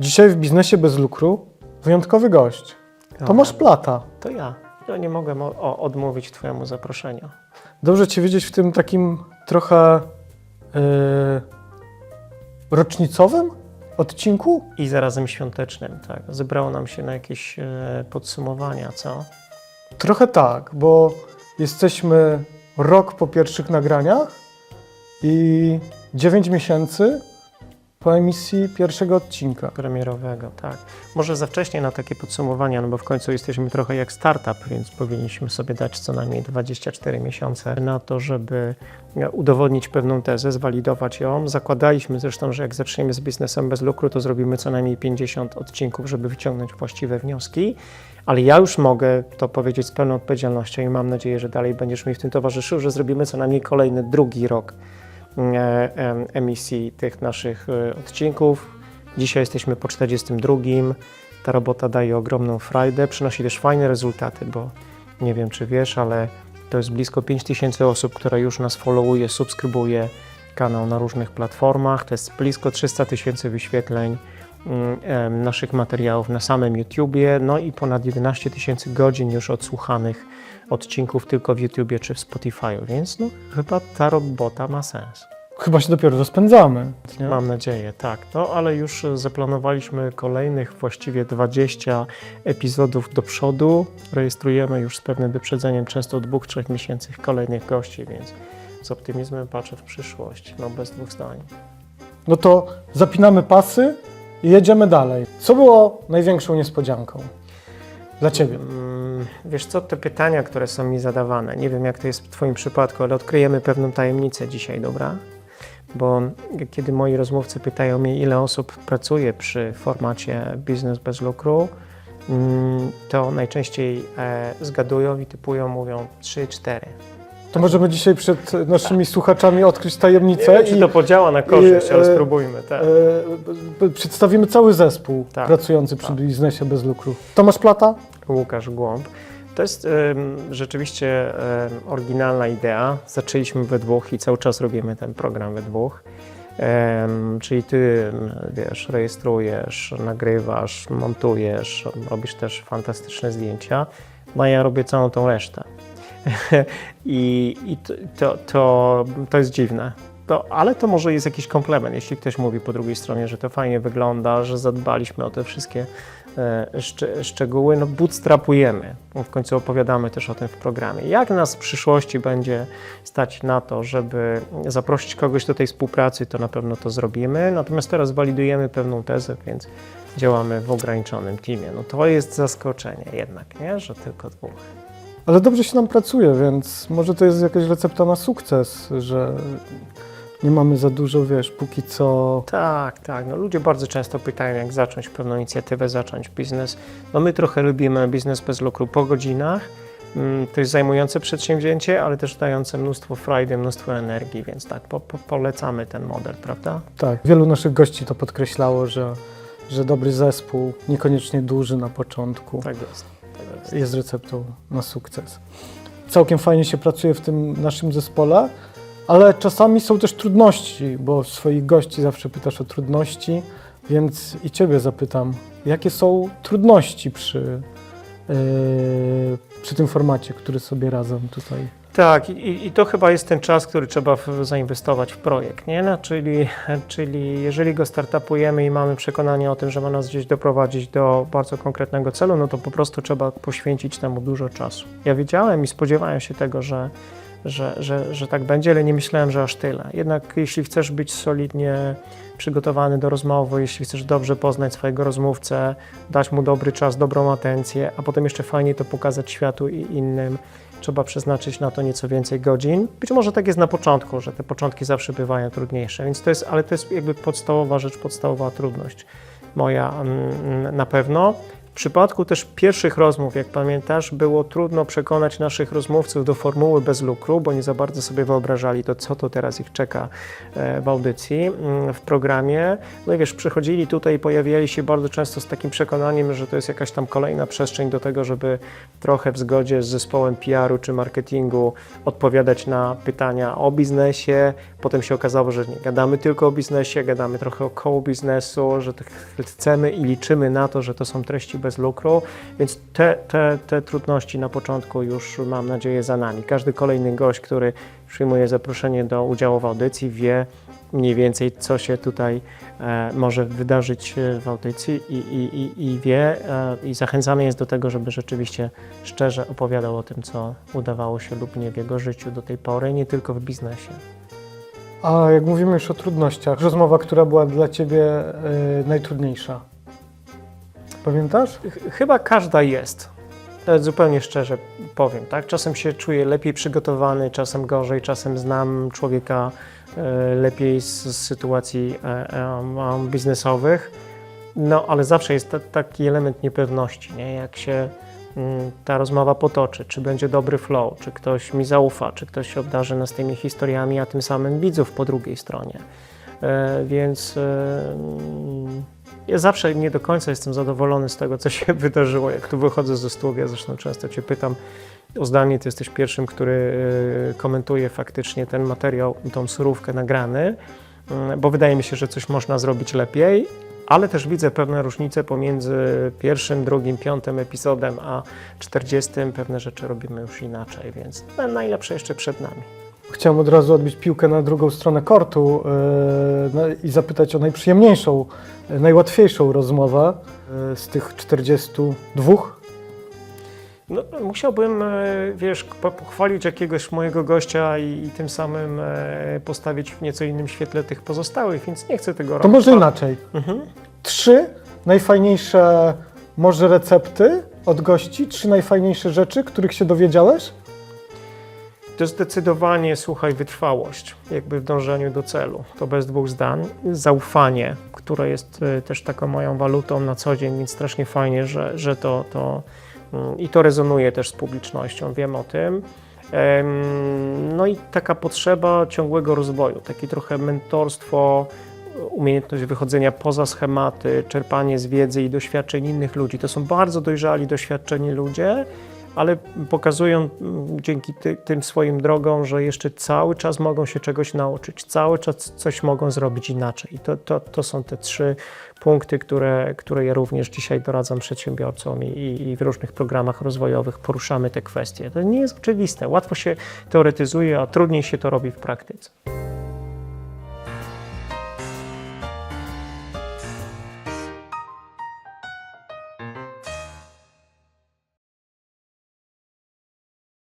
Dzisiaj w biznesie bez lukru wyjątkowy gość. Tomasz Plata. To ja. Ja nie mogłem o, o, odmówić Twojemu zaproszeniu. Dobrze Cię widzieć w tym takim trochę yy, rocznicowym odcinku? I zarazem świątecznym, tak. Zebrało nam się na jakieś e, podsumowania, co? Trochę tak, bo jesteśmy rok po pierwszych nagraniach i 9 miesięcy po emisji pierwszego odcinka. Premierowego, tak. Może za wcześnie na takie podsumowania, no bo w końcu jesteśmy trochę jak startup, więc powinniśmy sobie dać co najmniej 24 miesiące na to, żeby e, udowodnić pewną tezę, zwalidować ją. Zakładaliśmy zresztą, że jak zaczniemy z biznesem bez lukru, to zrobimy co najmniej 50 odcinków, żeby wyciągnąć właściwe wnioski. Ale ja już mogę to powiedzieć z pełną odpowiedzialnością i mam nadzieję, że dalej będziesz mi w tym towarzyszył, że zrobimy co najmniej kolejny drugi rok emisji tych naszych e, odcinków. Dzisiaj jesteśmy po 42. Ta robota daje ogromną frajdę, przynosi też fajne rezultaty, bo nie wiem czy wiesz, ale to jest blisko 5000 osób, które już nas followuje, subskrybuje kanał na różnych platformach. To jest blisko 300 tysięcy wyświetleń mm, naszych materiałów na samym YouTubie, no i ponad 11 tysięcy godzin już odsłuchanych odcinków tylko w YouTubie czy w Spotify, więc no, chyba ta robota ma sens. Chyba się dopiero rozpędzamy. Nie? Mam nadzieję, tak. No ale już e, zaplanowaliśmy kolejnych właściwie 20 epizodów do przodu. Rejestrujemy już z pewnym wyprzedzeniem, często dwóch, trzech miesięcy kolejnych gości, więc z optymizmem patrzę w przyszłość, no bez dwóch zdań. No to zapinamy pasy i jedziemy dalej. Co było największą niespodzianką dla Ciebie? Mm, Wiesz co, te pytania, które są mi zadawane, nie wiem jak to jest w Twoim przypadku, ale odkryjemy pewną tajemnicę dzisiaj, dobra? Bo kiedy moi rozmówcy pytają mnie, ile osób pracuje przy formacie biznes bez lukru, mm, to najczęściej e, zgadują i typują, mówią 3-4. To możemy dzisiaj przed naszymi słuchaczami odkryć tajemnicę Nie wiem, czy to podziała na korzyść, i, ale e, spróbujmy. Tak. e, przedstawimy cały zespół Tak, pracujący przy tak. biznesie bez lukru. Tomasz Plata? Łukasz Głąb. To jest rzeczywiście oryginalna idea. Zaczęliśmy we dwóch i cały czas robimy ten program we dwóch. Czyli ty, wiesz, rejestrujesz, nagrywasz, montujesz, robisz też fantastyczne zdjęcia, no ja robię całą tą resztę. I, i to, to, to, jest dziwne. To, ale to może jest jakiś komplement, jeśli ktoś mówi po drugiej stronie, że to fajnie wygląda, że zadbaliśmy o te wszystkie szczegóły, no bootstrapujemy. W końcu opowiadamy też o tym w programie. Jak nas w przyszłości będzie stać na to, żeby zaprosić kogoś do tej współpracy, to na pewno to zrobimy. Natomiast teraz walidujemy pewną tezę, więc działamy w ograniczonym teamie. No to jest zaskoczenie jednak, nie? że tylko dwóch. Ale dobrze się nam pracuje, więc może to jest jakaś recepta na sukces, że nie mamy za dużo, wiesz, póki co. Tak, tak. No, ludzie bardzo często pytają, jak zacząć pewną inicjatywę, zacząć biznes. No my trochę lubimy biznes bez lukru po godzinach. Mm, To jest zajmujące przedsięwzięcie, ale też dające mnóstwo frajdy, mnóstwo energii, więc tak, po, po, polecamy ten model, prawda? Tak, wielu naszych gości to podkreślało, że, że dobry zespół, niekoniecznie duży na początku, Tak jest. Tak jest. jest receptą na sukces. Całkiem fajnie się pracuje w tym naszym zespole, ale czasami są też trudności, bo swoich gości zawsze pytasz o trudności, więc i Ciebie zapytam, jakie są trudności przy, yy, przy tym formacie, który sobie razem tutaj Tak, i, i to chyba jest ten czas, który trzeba w, zainwestować w projekt, nie? No, czyli, czyli jeżeli go startupujemy i mamy przekonanie o tym, że ma nas gdzieś doprowadzić do bardzo konkretnego celu, no to po prostu trzeba poświęcić temu dużo czasu. Ja wiedziałem i spodziewałem się tego, że, że, że, że tak będzie, ale nie myślałem, że aż tyle. Jednak jeśli chcesz być solidnie przygotowany do rozmowy, jeśli chcesz dobrze poznać swojego rozmówcę, dać mu dobry czas, dobrą atencję, a potem jeszcze fajnie to pokazać światu i innym, trzeba przeznaczyć na to nieco więcej godzin. Być może tak jest na początku, że te początki zawsze bywają trudniejsze, więc to jest, ale to jest jakby podstawowa rzecz, podstawowa trudność moja mm, na pewno. W przypadku też pierwszych rozmów, jak pamiętasz, było trudno przekonać naszych rozmówców do formuły bez lukru, bo nie za bardzo sobie wyobrażali to, co to teraz ich czeka e, w audycji, mm, w programie. No i wiesz, przychodzili tutaj i pojawiali się bardzo często z takim przekonaniem, że to jest jakaś tam kolejna przestrzeń do tego, żeby trochę w zgodzie z zespołem PR-u czy marketingu odpowiadać na pytania o biznesie. Potem się okazało, że nie gadamy tylko o biznesie, gadamy trochę około biznesu, że tak chcemy i liczymy na to, że to są treści bez lukru, więc te, te, te trudności na początku już mam nadzieję za nami. Każdy kolejny gość, który przyjmuje zaproszenie do udziału w audycji, wie mniej więcej, co się tutaj e, może wydarzyć e, w audycji i, i, i, wie e, i zachęcany jest do tego, żeby rzeczywiście szczerze opowiadał o tym, co udawało się lub nie w jego życiu do tej pory, nie tylko w biznesie. A jak mówimy już o trudnościach, rozmowa, która była dla Ciebie y, najtrudniejsza? Pamiętasz? Ch- Chyba każda jest. Nawet zupełnie szczerze powiem, tak? Czasem się czuję lepiej przygotowany, czasem gorzej, czasem znam człowieka e, lepiej z, sytuacji e, e, biznesowych. No, ale zawsze jest ta, taki element niepewności, nie? Jak się ta rozmowa potoczy, czy będzie dobry flow, czy ktoś mi zaufa, czy ktoś obdarzy nas tymi historiami, a tym samym widzów po drugiej stronie. Więc ja zawsze nie do końca jestem zadowolony z tego, co się wydarzyło. Jak tu wychodzę ze studia, zresztą często Cię pytam o zdanie, Ty jesteś pierwszym, który e, komentuje faktycznie ten materiał, tą surówkę nagrany, mm, bo wydaje mi się, że coś można zrobić lepiej, ale też widzę pewne różnice pomiędzy pierwszym, drugim, piątym epizodem, a czterdziestym. Pewne rzeczy robimy już inaczej, więc najlepsze jeszcze przed nami. Chciałem od razu odbić piłkę na drugą stronę kortu y, no, i zapytać o najprzyjemniejszą, y, najłatwiejszą rozmowę y, z tych 42. No, musiałbym, e, wiesz, po- pochwalić jakiegoś mojego gościa i, i tym samym e, postawić w nieco innym świetle tych pozostałych, więc nie chcę tego To robić. może inaczej. Mhm. Trzy najfajniejsze może recepty od gości, trzy najfajniejsze rzeczy, których się dowiedziałeś? To zdecydowanie, słuchaj, wytrwałość, jakby w dążeniu do celu. To bez dwóch zdań. Zaufanie, które jest e, też taką moją walutą na co dzień, więc strasznie fajnie, że, że to, to mm, i to rezonuje też z publicznością, wiem o tym. No i taka potrzeba ciągłego rozwoju, takie trochę mentorstwo, umiejętność wychodzenia poza schematy, czerpanie z wiedzy i doświadczeń innych ludzi. To są bardzo dojrzali, doświadczeni ludzie, ale pokazują mm, dzięki ty, tym swoim drogom, że jeszcze cały czas mogą się czegoś nauczyć, cały czas coś mogą zrobić inaczej. I to, to, to są te trzy punkty, które, które ja również dzisiaj doradzam przedsiębiorcom i, i, i w różnych programach rozwojowych poruszamy te kwestie. To nie jest oczywiste. Łatwo się teoretyzuje, a trudniej się to robi w praktyce.